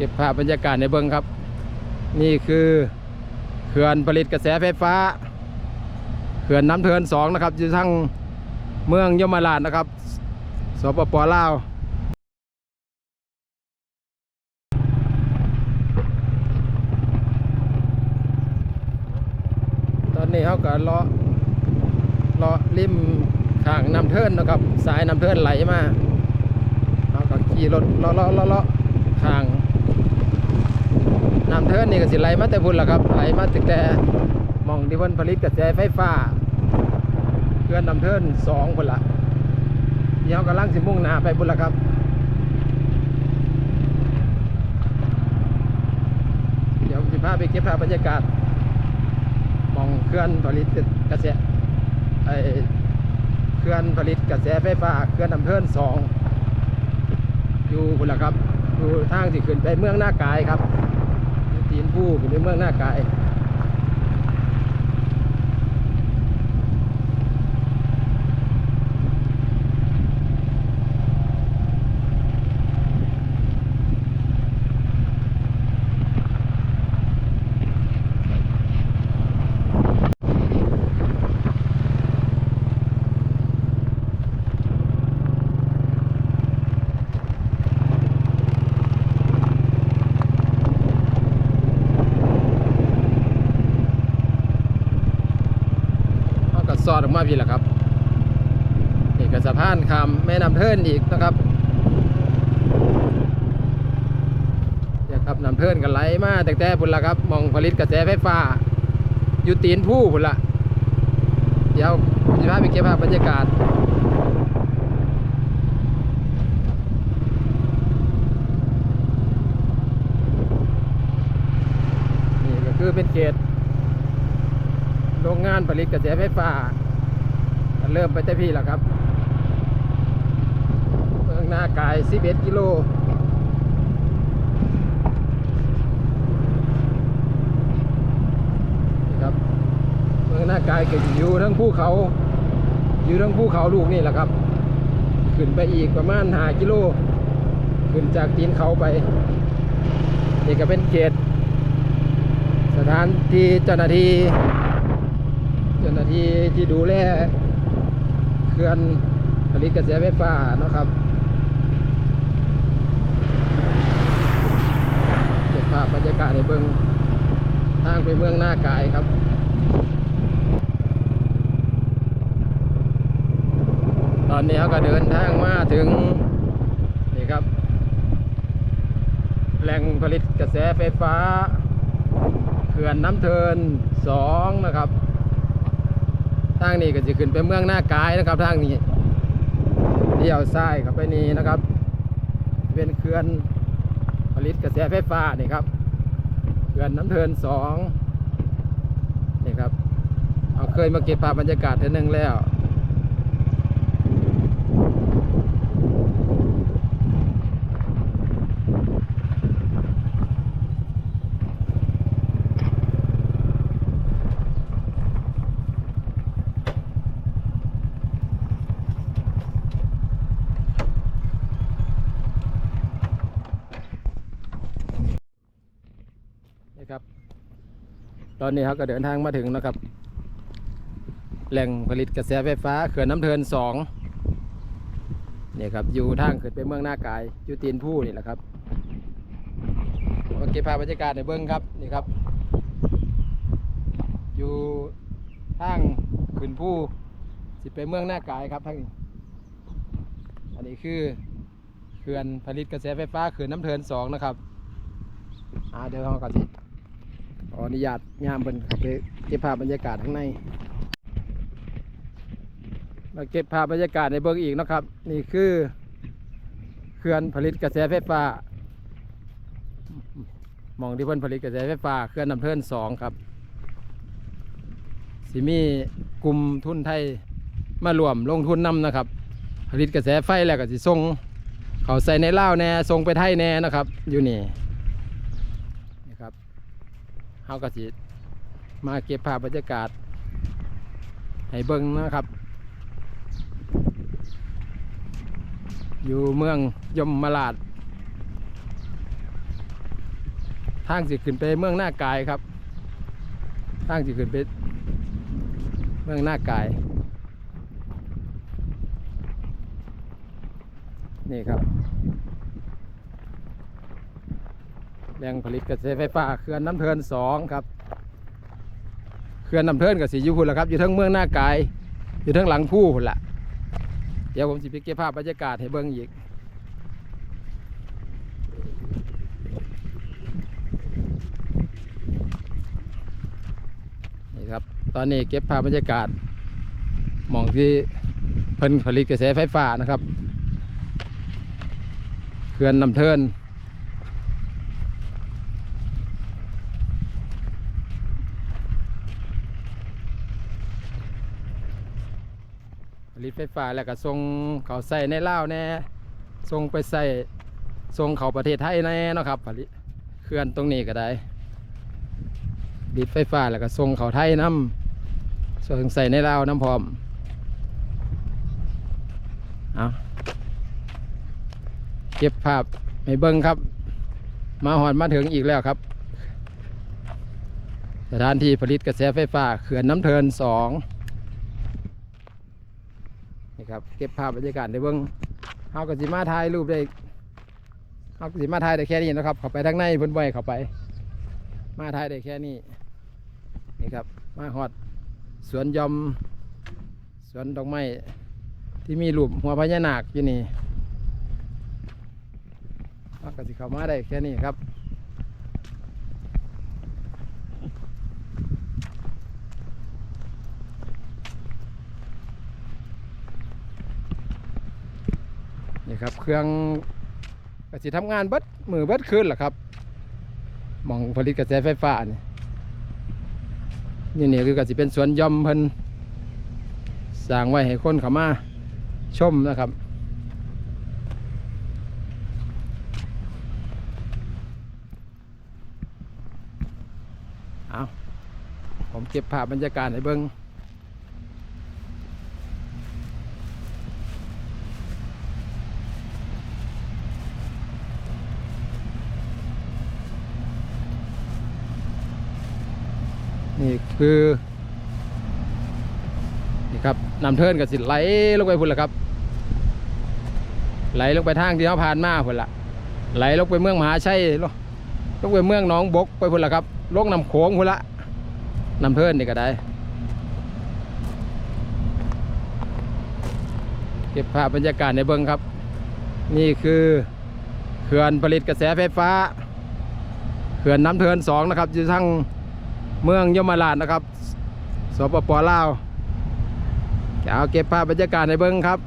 เก็บภาพบรรยากาศในเบิ้งครับ นี่คือเขื่อนผลิตกระแสไฟฟ้าเขื่อนน้ำเทินสองนะครับอยู่ทั้งเมืองยมราชนะครับสปปลาวตอนนี้เขาก็เลาะเลาะริมข้างน้ำเทินนะครับ สายน้ำเทินไหลมาเขาก็ขี่รถเลาะเลาะเลาะเลาะข้าง เทินนี่ก็สิไหลมาแต่พุ่นละครับไหลมาตั้งแต่มองที่เพิ่นผลิตกระแสไฟฟ้าเพื่อนนำเทินสองพุ่นละเดี๋ยวกำลังสิมุ่งหน้าไปพุ่นละครับเดี๋ยวผมจะพาไปเก็บภาพบรรยากาศมองเคลื่อนผลิตกระแสไอเคลื่อนผลิตกระแสไฟฟ้าเคลื่อนอำเภอสองอยู่พุ่นละครับอยู่ทางที่ขึ้นไปเมืองหน้ากายครับ ผู้ขึ้นไปเมืองหน้ากาย เขาก็สอดออกมาพี่แหละครับนี่ก็สะพานคำแม่น้ำเทินอีกนะครับเนี่ยครับน้ำเทินกันไหลมาแต่แต่พุ่นละครับมองผลิตกระแสไฟฟ้า อยู่ตีนผู้พุ่นละเดี๋ยวผมจะพาไปเก็บภาพบรรยากาศนี่ก็คือเป็นเขต โรงงานผลิตกระแสไฟฟ้าเริ่มไปแต่พี่แล้วครับเมืองหน้ากาย 11 กิโลนะครับเมืองหน้ากายก็อยู่ทั้งภูเขา อยู่ทั้งภูเขาลูกนี่แหละครับ ขึ้นไปอีกประมาณ5กิโล ขึ้นจากตีนเขาไปนี่ก็เป็นเขตสถานที่เจ้าหน้าที่ จ้าหน้าที่ที่ดูแลเคลื่อนผลิตกระแสไฟฟ้านะครับเก็บภาพบรรยากาศในเบิงทางไปเมืองหน้ากายครับตอนนี้เขาก็เดินทางมาถึงนี่ครับ แหล่งผลิตกระแสไฟฟ้า เขื่อนน้ำเทินสองนะครับ ทางนี้ก็จะขึ้นไปเมืองหน้ากายนะครับทางนี้เดี่ยวซ้ายเข้าไปนี่นะครับ เป็นเขื่อนผลิตกระแสไฟฟ้านี่ครับเขื่อนน้ำเทินสองนี่ครับเอาเคยมาเก็บภาพบรรยากาศเท่านึงแล้ว อนนี้เขาก็เดินทางมาถึงนะครับ แหล่งผลิตกระแสไฟฟ้าเขื่อนน้ำเทินสองนี่ครับอยู่ทางขึ้นไปเมืองหน้ากายอยู่ตีนผู้นี่แหละครับมาเก็บภาพบรรยากาศในเบื้องครับนี่ครับ อยู่ทางขึ้นผู้สิไปเมืองหน้ากายครับทางนี้อันนี้คือเขื่อนผลิตกระแสไฟฟ้าเขื่อนน้ำเทินสองนะครับอ่าเดี๋ยวเราก็สิ ออนุญาตยามเป็นขับไปเก็บภาพบรรยากาศข้างในมาเก็บภาพบรรยากาศในเบื้องอีกนะครับ นี่คือเขื่อนผลิตกระแสไฟฟ้ามองที่เพิ่นผลิตกระแสไฟฟ้าเขื่อนน้ำเทินสองครับสิมีกลุ่มทุนไทยมารวมลงทุนนำนะครับ ผลิตกระแสไฟแล้วก็สิส่งเขาใส่ในเล่าแน่ส่งไปไทยแน่นะครับ อยู่นี่ เฮาก็สิมาเก็บภาพบรรยากาศ ให้เบิ่งนะครับ อยู่เมืองยมมาลาด ทางสิขึ้นไปเมืองหน้ากายครับ ทางสิขึ้นไปเมืองหน้ากาย นี่ครับ แหล่งผลิตกระแสไฟฟ้าเขื่อนน้ำเทินสองครับเขื่อนน้ำเทินกับสีอยู่พุ่นละครับ อยู่ทั้งเมืองหน้ากาย อยู่ทั้งหลังผู้พุ่นละเดี๋ยวผมสิไปเก็บภาพบรรยากาศให้เบิ่งอีกนี่ครับ ตอนนี้เก็บภาพบรรยากาศมองที่เพิ่นผลิตกระแสไฟฟ้านะครับเขื่อนน้ำเทิน ลิตไฟฟ้าแล้วก็ส่งเขาใส่ในลาวแน่ส่งไปใส่ส่งเขาประเทศไทยแน่เนาะครับผลิตเขื่อนตรงนี้ก็ได้ผลิตไฟฟ้าแล้วก็ส่งเขาไทยน้ำส่งใส่ในลาวน้ำพร้อมเอาเก็บภาพให้เบิ้งครับ มาหอนมาถึงอีกแล้วครับ สถานที่ผลิตกระแสไฟฟ้าเขื่อนน้ำเทินสอง ครับเก็บภาพบรรยากาศได้เบิ้องเฮาก็สิมาถ่ายรูปได้เฮาก็สิมาถ่ายได้แค่นี้นะครับเข้าไปทางในเพิ่นบ่ให้เข้าไป มาถ่ายได้แค่นี้นี่ครับมาฮอดสวนยอมสวนดอกไม้ที่มีรูปหัวพญานาคอยู่นี่เฮาก็สิเข้ามาได้แค่นี้ครับ นี่ครับเครื่องกสิทำงานเบิดมือเบิดคืนแหละครับมองผลิตกระแสไฟฟ้านี่นี่นี่คือกสิเป็นสวนย่อมเพิ่นสร้างไว้ให้คนเขามาชมนะครับเอาผมเก็บภาพบรรยากาศให้เบิ้ง นี่คือนี่ครับนำเทินกับสิไหลลงไปพุ่นละครับ ไหลลงไปทางที่เขาผ่านมาพุ่นละไหลลงไปเมืองมหาชัยลงไปเมืองหนองบกไปพุ่นละครับลงนำโขงพุ่นละนำเทินนี่ก็ได้เก็บภาพบรรยากาศในเบิงครับ นี่คือเขื่อนผลิตกระแสไฟฟ้า เขื่อนน้ำเทินสองนะครับอยู่ทั้ง เมืองยมราชนะครับ สปปลาวจะเอาเก็บภาพบรรยากาศในเบิ้งครับ